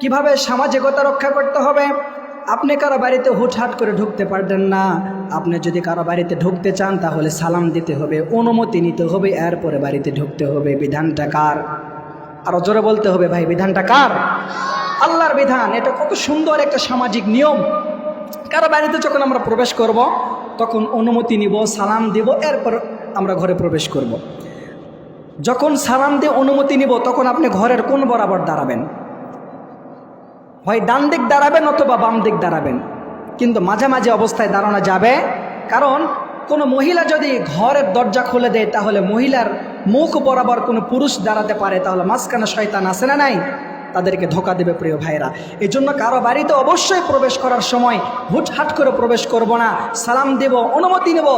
কীভাবে সামাজিকতা রক্ষা করতে হবে? আপনি কারও বাড়িতে হুটহাট করে ঢুকতে পারবেন না। আপনি যদি কারও বাড়িতে ঢুকতে চান, তাহলে সালাম দিতে হবে, অনুমতি নিতে হবে, এরপরে বাড়িতে ঢুকতে হবে। বিধানটা কার? আরও জোরে বলতে হবে ভাই, বিধানটা কার? আল্লাহর বিধান, এটা কত সুন্দর একটা সামাজিক নিয়ম। কারও বাড়িতে যখন আমরা প্রবেশ করব, তখন অনুমতি নিব, সালাম দিব, এরপর আমরা ঘরে প্রবেশ করব। যখন সালাম দিয়ে অনুমতি নিব, তখন আপনি ঘরের কোন বরাবর দাঁড়াবেন? হয় ডান দিক দাঁড়াবেন অথবা বাম দিক দাঁড়াবেন। কিন্তু মাঝামাঝি অবস্থায় দাঁড়ানো যাবে। কারণ কোনো মহিলা যদি ঘরের দরজা খুলে দেয়, তাহলে মহিলার মুখ বরাবর কোনো পুরুষ দাঁড়াতে পারে। তাহলে মাঝখানে শয়তান আসে না নাই? তাদেরকে ধোকা দেবে প্রিয় ভাইরা এই জন্য কারও বাড়িতে অবশ্যই প্রবেশ করার সময় হুটহাট করে প্রবেশ করব না। সালাম দেব, অনুমতি নেব,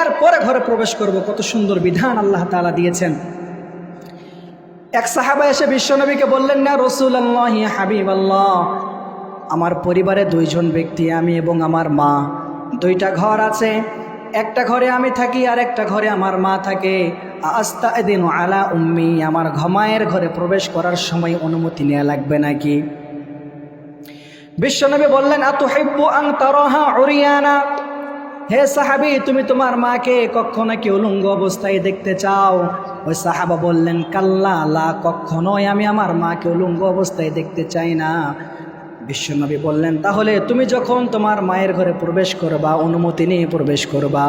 এরপরে ঘরে প্রবেশ করব। কত সুন্দর বিধান আল্লাহ তালা দিয়েছেন। এক সাহাবা এসে বিশ্বনবীকে বললেন, না রসুল আল্লাহ হাবিব আল্লাহ আমার পরিবারে দুইজন ব্যক্তি, আমি এবং আমার মা। দুইটা ঘর আছে, একটা ঘরে আমি থাকি, আর একটা ঘরে আমার মা থাকে। আস্তা এদিন আলা উম্মি, আমার ঘমায়ের ঘরে প্রবেশ করার সময় অনুমতি নেওয়া লাগবে নাকি? বিশ্বনবী বললেন আত হেব্বু আং তারহা অরিয়ানা হে সাহাবি, তুমি তোমার মাকে কখনো কি উলঙ্গ অবস্থায় দেখতে চাও? ওই সাহাবা বললেন, কাল্লা, লা, কখনোই আমি আমার মাকে উলঙ্গ অবস্থায় দেখতে চাই না। বিশ্বনবী বললেন, তাহলে তুমি যখন তোমার মায়ের ঘরে প্রবেশ করবা, অনুমতি নিয়ে প্রবেশ করবা।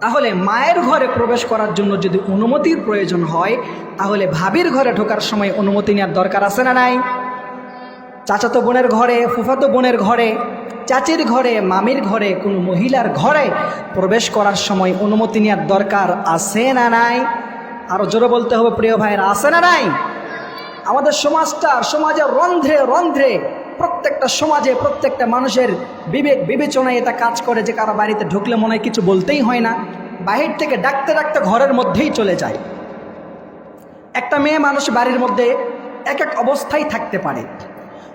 তাহলে মায়ের ঘরে প্রবেশ করার জন্য যদি অনুমতির প্রয়োজন হয়, তাহলে ভাবির ঘরে ঢোকার সময় অনুমতি নেওয়ার দরকার আছে না নাই? চাচাতো বোনের ঘরে, ফুফাতো বোনের ঘরে চাচির ঘরে, মামির ঘরে, কোনো মহিলার ঘরে প্রবেশ করার সময় অনুমতি নেওয়ার দরকার আছে না নাই? আরও জোরে বলতে হবে, প্রিয় ভাইয়ের, আছে না নাই? আমাদের সমাজটা সমাজের রন্ধ্রে রন্ধ্রে, প্রত্যেকটা সমাজে, প্রত্যেকটা মানুষের বিবেক বিবেচনায় এটা কাজ করে যে কারও বাড়িতে ঢুকলে মনে হয় কিছু বলতেই হয় না, বাহির থেকে ডাকতে ডাকতে ঘরের মধ্যেই চলে যায়। একটা মেয়ে মানুষ বাড়ির মধ্যে এক এক অবস্থায় থাকতে পারে।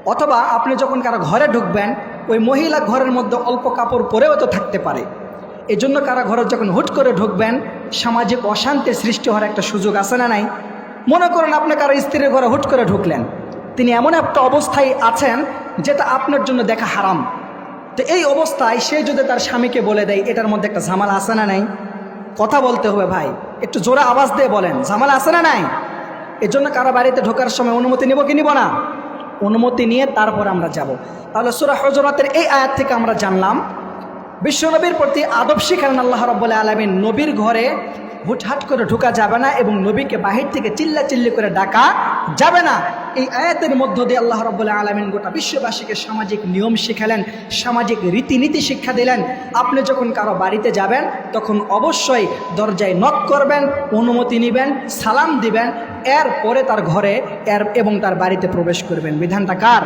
অথবা আপনি যখন কারও ঘরে ঢুকবেন ওই মহিলা ঘরের মধ্যে অল্প কাপড় পরেও তো থাকতে পারে। এজন্য জন্য কারও ঘরে যখন হুট করে ঢুকবেন, সামাজিক অশান্তি সৃষ্টি হওয়ার একটা সুযোগ আছে না নাই? মনে করেন আপনি কারও স্ত্রীর ঘরে হুট করে ঢুকলেন। তিনি এমন একটা অবস্থায় আছেন যেটা আপনার জন্য দেখা হারাম। তো এই অবস্থায় সে যদি তার স্বামীকে বলে দেয়, এটার মধ্যে একটা ঝামেলা আছে না নাই? কথা বলতে হবে ভাই। একটু জোরে আওয়াজ দিয়ে বলেন, ঝামেলা আছে না নাই? এর জন্য কারও বাড়িতে ঢোকার সময় অনুমতি নিব কি নিব না? অনুমতি নিয়ে তারপর আমরা যাব। তাহলে সুরা হজরতের এই আয়াত থেকে আমরা জানলাম, বিশ্বনবীর প্রতি আদব শিখালেন আল্লাহ রব্বুল্লাহ আলমিন নবীর ঘরে হুটহাট করে ঢুকা যাবে না এবং নবীকে বাহির থেকে চিল্লা চিল্লি করে ডাকা যাবে না। এই আয়াতের মধ্য দিয়ে আল্লাহ রব্বুল্লাহ আলমিন গোটা বিশ্ববাসীকে সামাজিক নিয়ম শিখালেন, সামাজিক রীতিনীতি শিক্ষা দিলেন। আপনি যখন কারও বাড়িতে যাবেন, তখন অবশ্যই দরজায় নক করবেন, অনুমতি নেবেন, সালাম দিবেন, এরপরে তার ঘরে, এর এবং তার বাড়িতে প্রবেশ করবেন। বিধানটা কার?